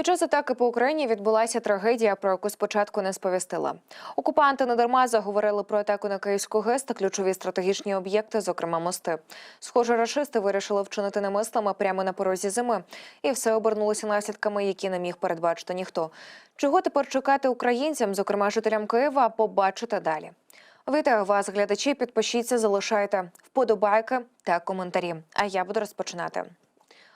Під час атаки по Україні відбулася трагедія, про яку спочатку не сповістила. Окупанти недарма заговорили про атаку на Київську ГЕС та ключові стратегічні об'єкти, зокрема мости. Схоже, рашисти вирішили вчинити немислами прямо на порозі зими, і все обернулося наслідками, які не міг передбачити ніхто. Чого тепер чекати українцям, зокрема жителям Києва, побачите далі. Вітаю вас, глядачі. Підпишіться, залишайте вподобайки та коментарі. А я буду розпочинати.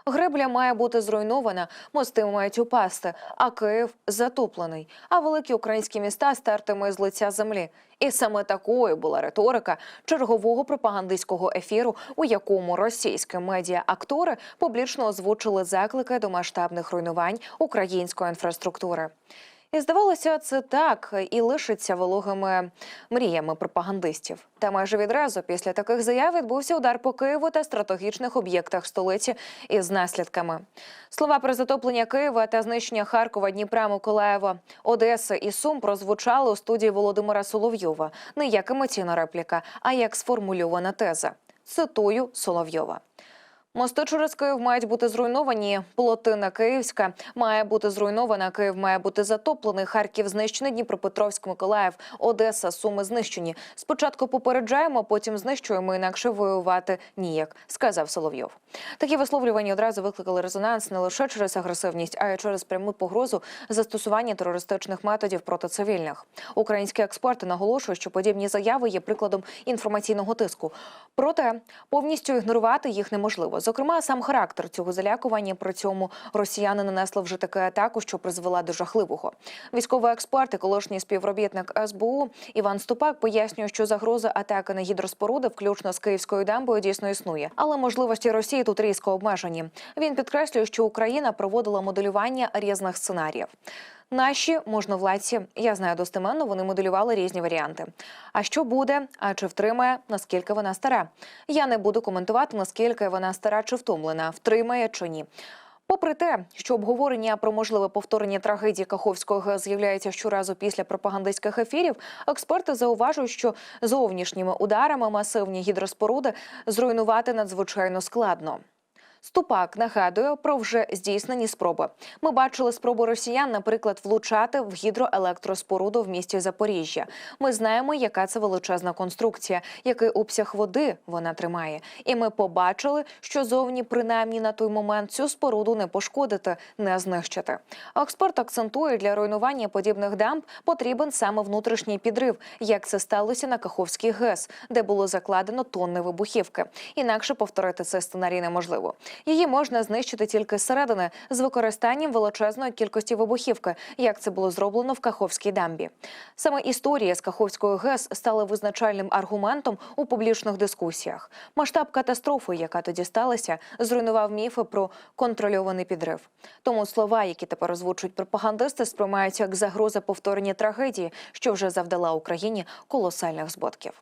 Гребля має бути зруйнована, мости мають упасти, а Київ затоплений. А великі українські міста стертими з лиця землі. І саме такою була риторика чергового пропагандистського ефіру, у якому російські медіа-актори публічно озвучили заклики до масштабних руйнувань української інфраструктури. І здавалося, це так і лишиться вологими мріями пропагандистів. Та майже відразу після таких заяв відбувся удар по Києву та стратегічних об'єктах столиці із наслідками. Слова про затоплення Києва та знищення Харкова, Дніпра, Миколаєва, Одеси і Сум прозвучали у студії Володимира Соловйова не як емоційна репліка, а як сформульована теза. Цитую Соловйова. Мости через Київ мають бути зруйновані. Плотина Київська має бути зруйнована. Київ має бути затоплений. Харків знищений. Дніпропетровськ, Миколаїв, Одеса, Суми знищені. Спочатку попереджаємо, потім знищуємо. Інакше воювати ніяк, сказав Соловйов. Такі висловлювання одразу викликали резонанс не лише через агресивність, а й через пряму погрозу застосування терористичних методів проти цивільних. Українські експерти наголошують, що подібні заяви є прикладом інформаційного тиску. Проте повністю ігнорувати їх неможливо. Зокрема, сам характер цього залякування при цьому росіяни нанесли вже таку атаку, що призвела до жахливого. Військовий експерт і колишній співробітник СБУ Іван Ступак пояснює, що загроза атаки на гідроспоруди, включно з київською дамбою, дійсно існує, але можливості Росії тут різко обмежені. Він підкреслює, що Україна проводила моделювання різних сценаріїв. Наші можновладці, я знаю достеменно, вони моделювали різні варіанти. А що буде? А чи втримає? Наскільки вона стара? Я не буду коментувати, наскільки вона стара чи втомлена, втримає чи ні. Попри те, що обговорення про можливе повторення трагедії Каховського з'являється щоразу після пропагандистських ефірів, експерти зауважують, що зовнішніми ударами масивні гідроспоруди зруйнувати надзвичайно складно. Ступак нагадує про вже здійснені спроби. Ми бачили спробу росіян, наприклад, влучати в гідроелектроспоруду в місті Запоріжжя. Ми знаємо, яка це величезна конструкція, який обсяг води вона тримає. І ми побачили, що зовні, принаймні на той момент, цю споруду не пошкодити, не знищити. Експерт акцентує, для руйнування подібних дамб потрібен саме внутрішній підрив, як це сталося на Каховській ГЕС, де було закладено тонни вибухівки. Інакше повторити цей сценарій неможливо. Її можна знищити тільки зсередини з використанням величезної кількості вибухівки, як це було зроблено в Каховській дамбі. Саме історія з Каховською ГЕС стала визначальним аргументом у публічних дискусіях. Масштаб катастрофи, яка тоді сталася, зруйнував міфи про контрольований підрив. Тому слова, які тепер озвучують пропагандисти, сприймаються як загроза повторення трагедії, що вже завдала Україні колосальних збитків.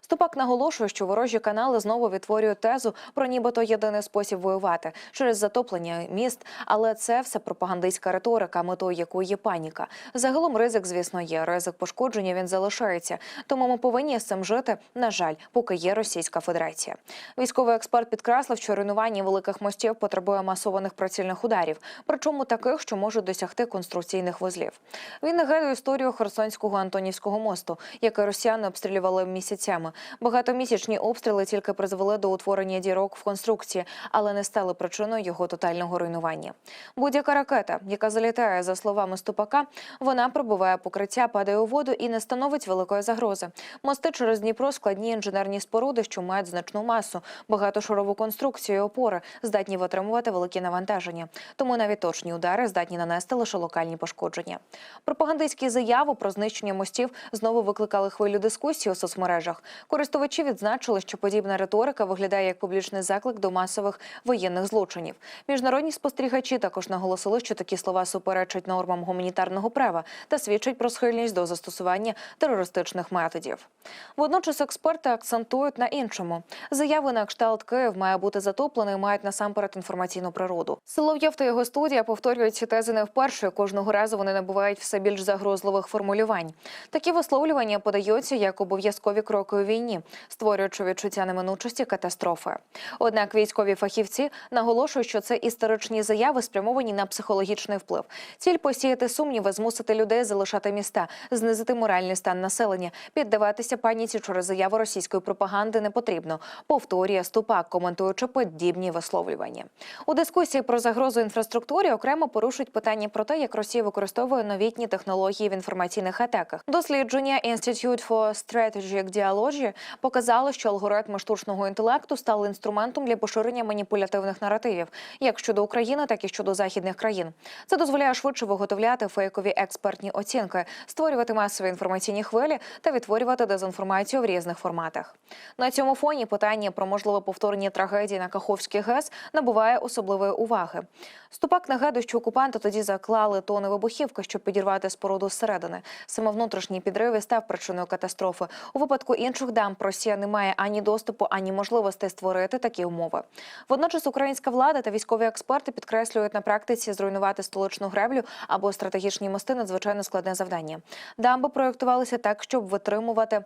Ступак наголошує, що ворожі канали знову відтворюють тезу про нібито єдиний спосіб воювати через затоплення міст, але це все пропагандистська риторика, метою якої є паніка. Загалом ризик, звісно, є. Ризик пошкодження він залишається. Тому ми повинні з цим жити. На жаль, поки є Російська Федерація. Військовий експерт підкреслив, що руйнування великих мостів потребує масованих прицільних ударів, причому таких, що можуть досягти конструкційних вузлів. Він нагадує історію Херсонського Антонівського мосту, який росіяни обстрілювали місяцями. Багатомісячні обстріли тільки призвели до утворення дірок в конструкції, але не стали причиною його тотального руйнування. Будь-яка ракета, яка залітає за словами Ступака, вона пробиває покриття, падає у воду і не становить великої загрози. Мости через Дніпро складні інженерні споруди, що мають значну масу, багатошарову конструкцію і опори, здатні витримувати великі навантаження. Тому навіть точні удари здатні нанести лише локальні пошкодження. Пропагандистські заяви про знищення мостів знову викликали хвилю дискусії у соцмережах. Користувачі відзначили, що подібна риторика виглядає як публічний заклик до масових воєнних злочинів. Міжнародні спостерігачі також наголосили, що такі слова суперечать нормам гуманітарного права та свідчать про схильність до застосування терористичних методів. Водночас експерти акцентують на іншому. Заяви на кшталт Київ має бути затоплений, мають насамперед інформаційну природу. Соловйов та його студія повторюють ці тези не вперше. Кожного разу вони набувають все більш загрозливих формулювань. Такі висловлювання подаються як обов'язкові кроки широкої війні, створюючи відчуття неминучості катастрофи. Однак військові фахівці наголошують, що це історичні заяви спрямовані на психологічний вплив. Ціль посіяти сумніви, змусити людей залишати міста, знизити моральний стан населення, піддаватися паніці через заяви російської пропаганди не потрібно. Повторює Ступак, коментуючи подібні висловлювання. У дискусії про загрозу інфраструктурі окремо порушують питання про те, як Росія використовує новітні технології в інформаційних атаках. Дослідження Institute for Strategic Dialogy показало, що алгоритми штучного інтелекту стали інструментом для поширення маніпулятивних наративів, як щодо України, так і щодо західних країн. Це дозволяє швидше виготовляти фейкові експертні оцінки, створювати масові інформаційні хвилі та відтворювати дезінформацію в різних форматах. На цьому фоні питання про можливе повторення трагедії на Каховській ГЕС набуває особливої уваги. Ступак нагадує, що окупанти тоді заклали тони вибухівки, щоб підірвати споруду зсередини. Саме внутрішній підрив і став причиною катастрофи. У випадку інших дамб Росія не має ані доступу, ані можливостей створити такі умови. Водночас українська влада та військові експерти підкреслюють на практиці зруйнувати столичну греблю або стратегічні мости надзвичайно складне завдання. Дамби проєктувалися так, щоб витримувати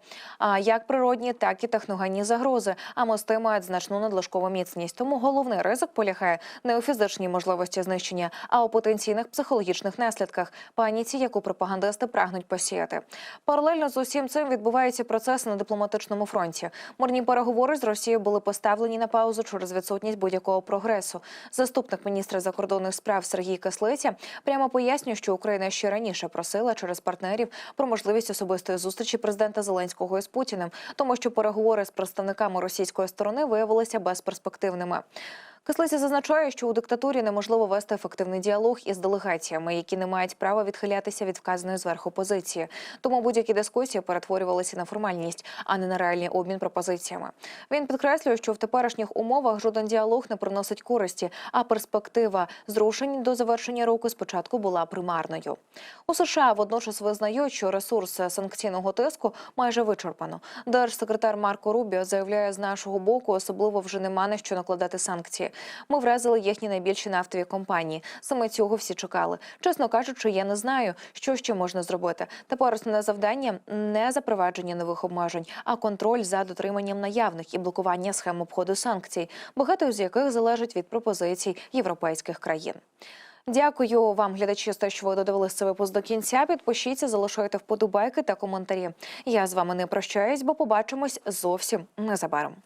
як природні, так і техногенні загрози. А мости мають значну надлишкову міцність. Тому головний ризик полягає не у фізичній можливості знищення, а у потенційних психологічних наслідках паніці, яку пропагандисти прагнуть посіяти. Паралельно з усім цим відбуваються процеси на дипломатичному фронті. Мирні переговори з Росією були поставлені на паузу через відсутність будь-якого прогресу. Заступник міністра закордонних справ Сергій Кислиця прямо пояснює, що Україна ще раніше просила через партнерів про можливість особистої зустрічі президента Зеленського із Путіним, тому що переговори з представниками російської сторони виявилися безперспективними. Кислиця зазначає, що у диктатурі неможливо вести ефективний діалог із делегаціями, які не мають права відхилятися від вказаної зверху позиції. Тому будь-які дискусії перетворювалися на формальність, а не на реальний обмін пропозиціями. Він підкреслює, що в теперішніх умовах жоден діалог не приносить користі, а перспектива зрушень до завершення року спочатку була примарною. У США водночас визнають, що ресурс санкційного тиску майже вичерпано. Держсекретар Марко Рубіо заявляє, з нашого боку особливо вже нема на що накладати санкції. Ми вразили їхні найбільші нафтові компанії. Саме цього всі чекали. Чесно кажучи, я не знаю, що ще можна зробити. Тепер основне завдання не запровадження нових обмежень, а контроль за дотриманням наявних і блокування схем обходу санкцій, багато з яких залежить від пропозицій європейських країн. Дякую вам, глядачі, за те, що ви додивилися цей випуск до кінця. Підпишіться, залишайте вподобайки та коментарі. Я з вами не прощаюсь, бо побачимось зовсім незабаром.